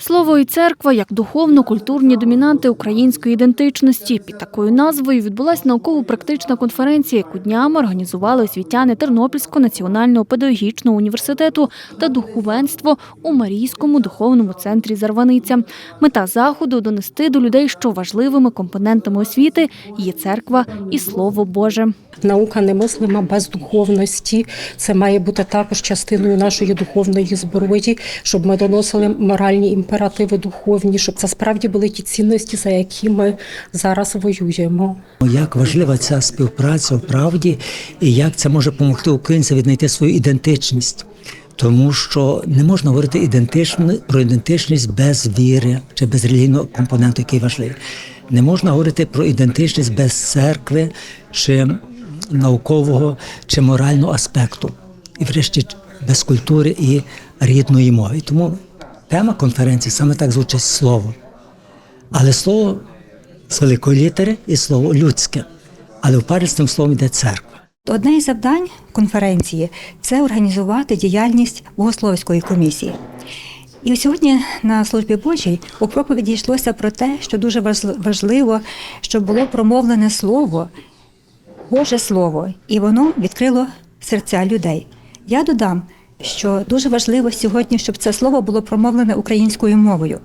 Слово і церква як духовно-культурні домінанти української ідентичності. Під такою назвою відбулася науково-практична конференція, яку днями організували освітяни Тернопільського національного педагогічного університету та духовенство у Марійському духовному центрі Зарваниця. Мета заходу донести до людей, що важливими компонентами освіти є церква і слово Боже. Наука немислима без духовності. Це має бути також частиною нашої духовної зброї, щоб ми доносили моральні імперативи духовні, щоб це справді були ті цінності, за які ми зараз воюємо. Як важлива ця співпраця в правді, і як це може допомогти українцям віднайти свою ідентичність. Тому що не можна говорити ідентично про ідентичність без віри чи без релігійного компоненту, який важливий. Не можна говорити про ідентичність без церкви чи наукового чи морального аспекту, і врешті без культури і рідної мови. Тому тема конференції саме так звучить слово. Але слово з великої літери і слово людське. Але в парі з тим словом йде церква. Одне із завдань конференції це організувати діяльність богословської комісії. І сьогодні на службі Божій у проповіді йшлося про те, що дуже важл- важливо, щоб було промовлене слово, Боже Слово, і воно відкрило серця людей. Я додам, що дуже важливо сьогодні, щоб це слово було промовлене українською мовою.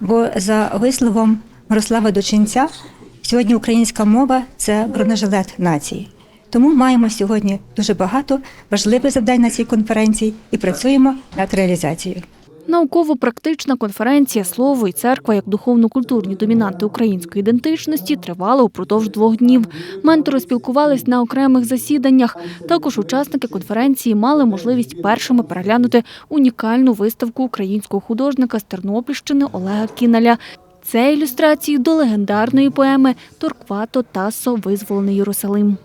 Бо за висловом Мирослава Дочинця, сьогодні українська мова це бронежилет нації. Тому маємо сьогодні дуже багато важливих завдань на цій конференції і працюємо над реалізацією. Науково-практична конференція Слово і церква як духовно-культурні домінанти української ідентичності тривала упродовж двох днів. Ментори спілкувались на окремих засіданнях. Також учасники конференції мали можливість першими переглянути унікальну виставку українського художника з Тернопільщини Олега Кіналя. Це ілюстрації до легендарної поеми Торквато Тассо Визволений Єрусалим.